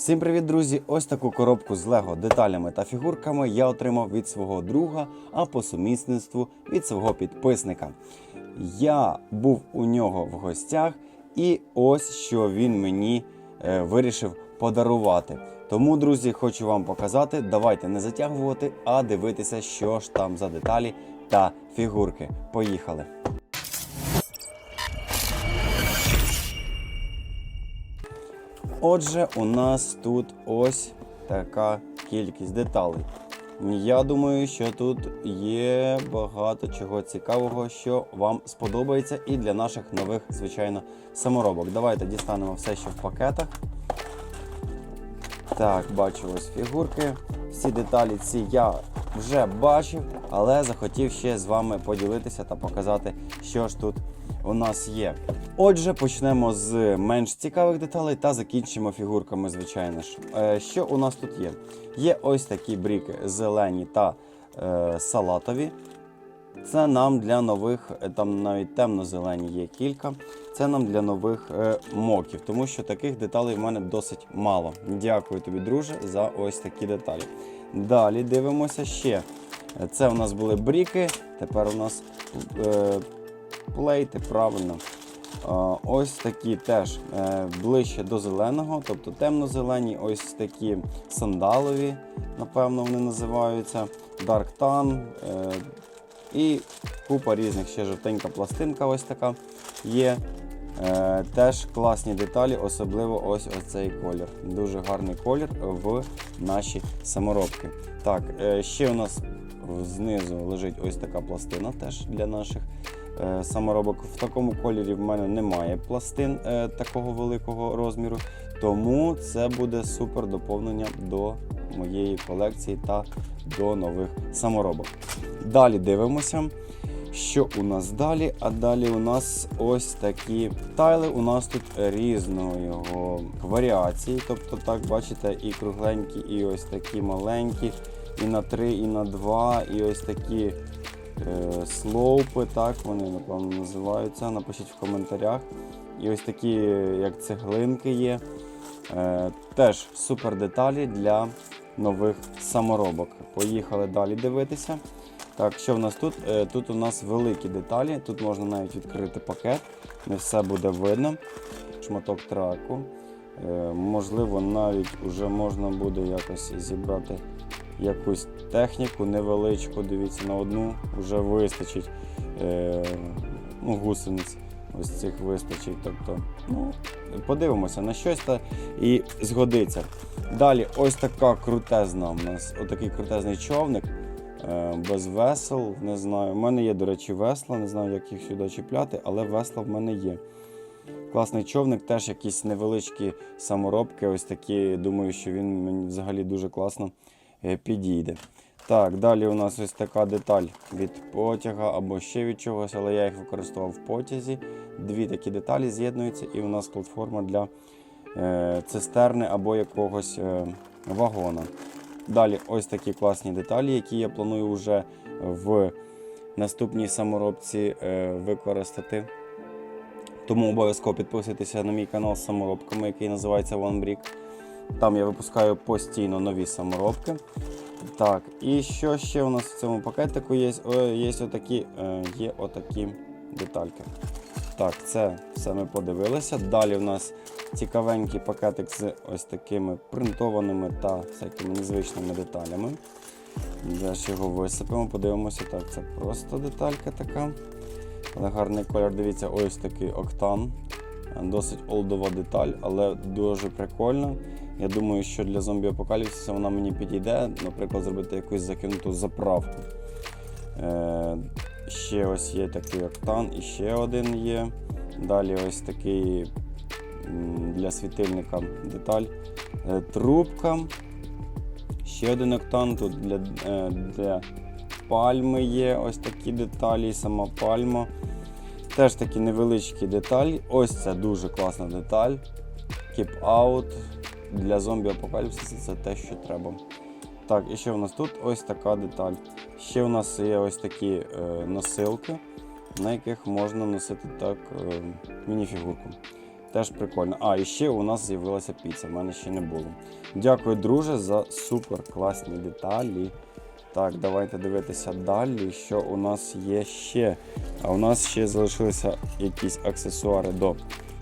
Всім привіт, друзі! Ось таку коробку з Лего деталями та фігурками я отримав від свого друга, а по сумісництву від свого підписника. Я був у нього в гостях, і ось що він мені е, вирішив подарувати. Тому, друзі, хочу вам показати. Давайте не затягувати, а дивитися, що ж там за деталі та фігурки. Поїхали! Отже, у нас тут ось така кількість деталей. Я думаю, що тут є багато чого цікавого, що вам сподобається, і для наших нових, звичайно, саморобок. Давайте дістанемо все, що в пакетах. Так, бачу ось фігурки. Всі деталі ці я вже бачив, але захотів ще з вами поділитися та показати, що ж тут у нас є. Отже, почнемо з менш цікавих деталей та закінчимо фігурками, звичайно ж. Е, що у нас тут є? Є ось такі бріки зелені та е, салатові. Це нам для нових, е, там навіть темно-зелені є кілька. Це нам для нових е, моків, тому що таких деталей в мене досить мало. Дякую тобі, друже, за ось такі деталі. Далі дивимося ще. Це у нас були бріки, тепер у нас е, плейти, правильно. А, Ось такі теж е, ближче до зеленого, тобто темно-зелені, ось такі сандалові, напевно, вони називаються, Dark Tan е, і купа різних ще жовтенька пластинка ось така є. Е, Теж класні деталі, особливо ось ось цей колір. Дуже гарний колір в наші саморобки. Так, е, ще у нас знизу лежить ось така пластина теж для наших е, саморобок. В такому кольорі в мене немає пластин е, такого великого розміру, тому це буде супер доповнення до моєї колекції та до нових саморобок. Далі дивимося. Що у нас далі? А далі у нас ось такі тайли. У нас тут його варіації. Тобто, так, бачите, і кругленькі, і ось такі маленькі, і на 3, і на 2, і ось такі е, слоупи, так вони напевно називаються. Напишіть в коментарях. І ось такі, як цеглинки є. Е, теж супер деталі для нових саморобок. Поїхали далі дивитися. Так, що в нас тут? Е, Тут у нас великі деталі, тут можна навіть відкрити пакет, не все буде видно. Шматок траку. Е, Можливо, навіть вже можна буде якось зібрати якусь техніку невеличку. Дивіться, на одну вже вистачить е, ну, гусениць. Ось цих вистачить. Тобто, ну, подивимося на щось та і згодиться. Далі, ось така крутезна у нас, отакий крутезний човник. Е, без весел, не знаю. У мене є, до речі, весла, не знаю, як їх сюди чіпляти, але весла в мене є. Класний човник, теж якісь невеличкі саморобки. Ось такі. Думаю, що він мені взагалі дуже класно підійде. Так, далі у нас ось така деталь від потяга або ще від чогось, але я їх використовував в потязі. Дві такі деталі з'єднуються, і у нас платформа для е, цистерни або якогось е, вагона. Далі ось такі класні деталі, які я планую вже в наступній саморобці е, використати. Тому обов'язково підписуйтеся на мій канал з саморобками, який називається One Brick. Там я випускаю постійно нові саморобки. Так, і що ще у нас в цьому пакетику є? О, є отакі, е, є отакі детальки. Так, це все ми подивилися. Далі у нас цікавенький пакетик з ось такими принтованими та всякими незвичними деталями. Зараз його висипемо, подивимося. Так, це просто деталька така. Але гарний колір, дивіться, ось такий октан. Досить олдова деталь, але дуже прикольна. Я думаю, що для зомбі-апокаліпсиса вона мені підійде, наприклад, зробити якусь закинуту заправку. Е, ще ось є такий октан, і ще один є. Далі ось такий для світильника деталь. Е, трубка. Ще один октан тут для, е, для пальми є ось такі деталі, сама пальма. Теж такі невеличкі деталі. Ось це дуже класна деталь. Keep out для зомбі-апокаліпсису це те, що треба. Так, і ще у нас тут ось така деталь. Ще у нас є ось такі е, носилки, на яких можна носити так е, мініфігурку. Теж прикольно. А, і ще у нас з'явилася піца, в мене ще не було. Дякую, друже, за супер класні деталі. Так, давайте дивитися далі, що у нас є ще. А у нас ще залишилися якісь аксесуари до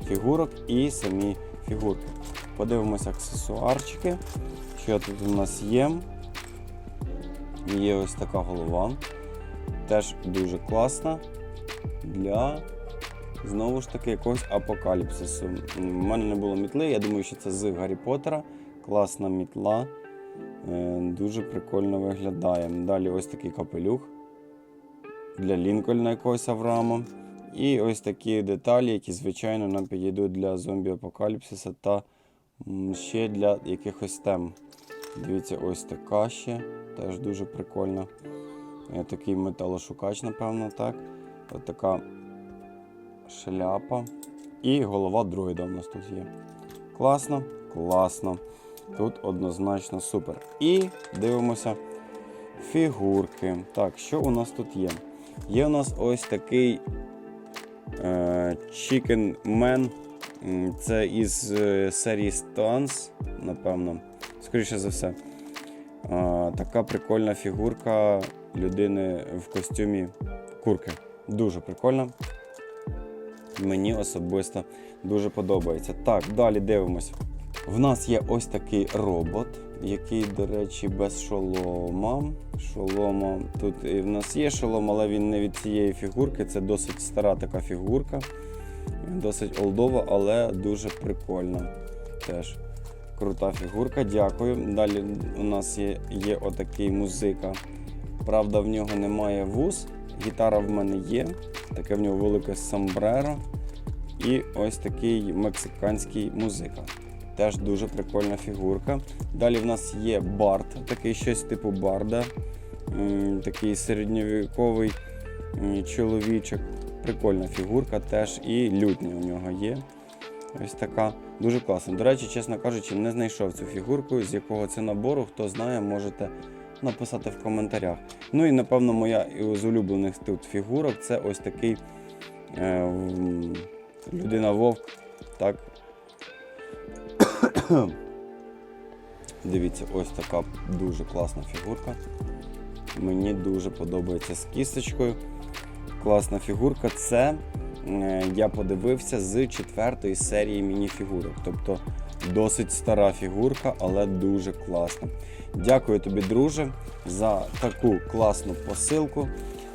фігурок і самі фігурки. Подивимося аксесуарчики. Що тут у нас є? Є ось така голова. Теж дуже класна для знову ж таки якогось апокаліпсису. У мене не було мітли, я думаю, що це з Гаррі Поттера. Класна мітла. Е, Дуже прикольно виглядає. Далі ось такий капелюх для Лінкольна якогось Авраама. І ось такі деталі, які, звичайно, нам підійдуть для зомбі-апокаліпсиса та ще для якихось тем. Дивіться, ось така ще. Теж дуже прикольна. Е, Такий металошукач, напевно, так. Ось така шляпа. І голова друїда у нас тут є. Класно, класно. Тут однозначно супер. І дивимося фігурки. Так, що у нас тут є? Є у нас ось такий е, Chicken Man. Це із е, серії Stans, напевно. Скоріше за все. Така прикольна фігурка людини в костюмі курки. Дуже прикольна. Мені особисто дуже подобається. Так, далі дивимось. В нас є ось такий робот, який, до речі, без шолома. Шолома. Тут і в нас є шолом, але він не від цієї фігурки. Це досить стара така фігурка. Досить олдова, але дуже прикольна. Теж крута фігурка, дякую. Далі у нас є, є отакий музика. Правда, в нього немає вуз. Гітара в мене є. Таке в нього велике самбреро. І ось такий мексиканський музика. Теж дуже прикольна фігурка. Далі в нас є бард, такий щось типу барда. Такий середньовіковий чоловічок. Прикольна фігурка теж. І лютня у нього є. Ось така. Дуже класна. До речі, чесно кажучи, не знайшов цю фігурку, з якого це набору. Хто знає, можете написати в коментарях. Ну і напевно моя з улюблених тут фігурок це ось такий е, людина вовк. Так. Дивіться, ось така дуже класна фігурка. Мені дуже подобається з кісточкою. Класна фігурка. Це я подивився з четвертої серії мініфігурок. Тобто досить стара фігурка, але дуже класна. Дякую тобі, друже, за таку класну посилку.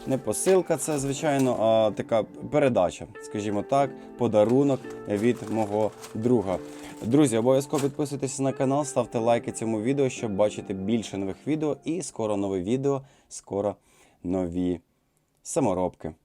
Не посилка, це звичайно, а така передача, скажімо так, подарунок від мого друга. Друзі, обов'язково підписуйтесь на канал, ставте лайки цьому відео, щоб бачити більше нових відео. І скоро нове відео, скоро нові саморобки.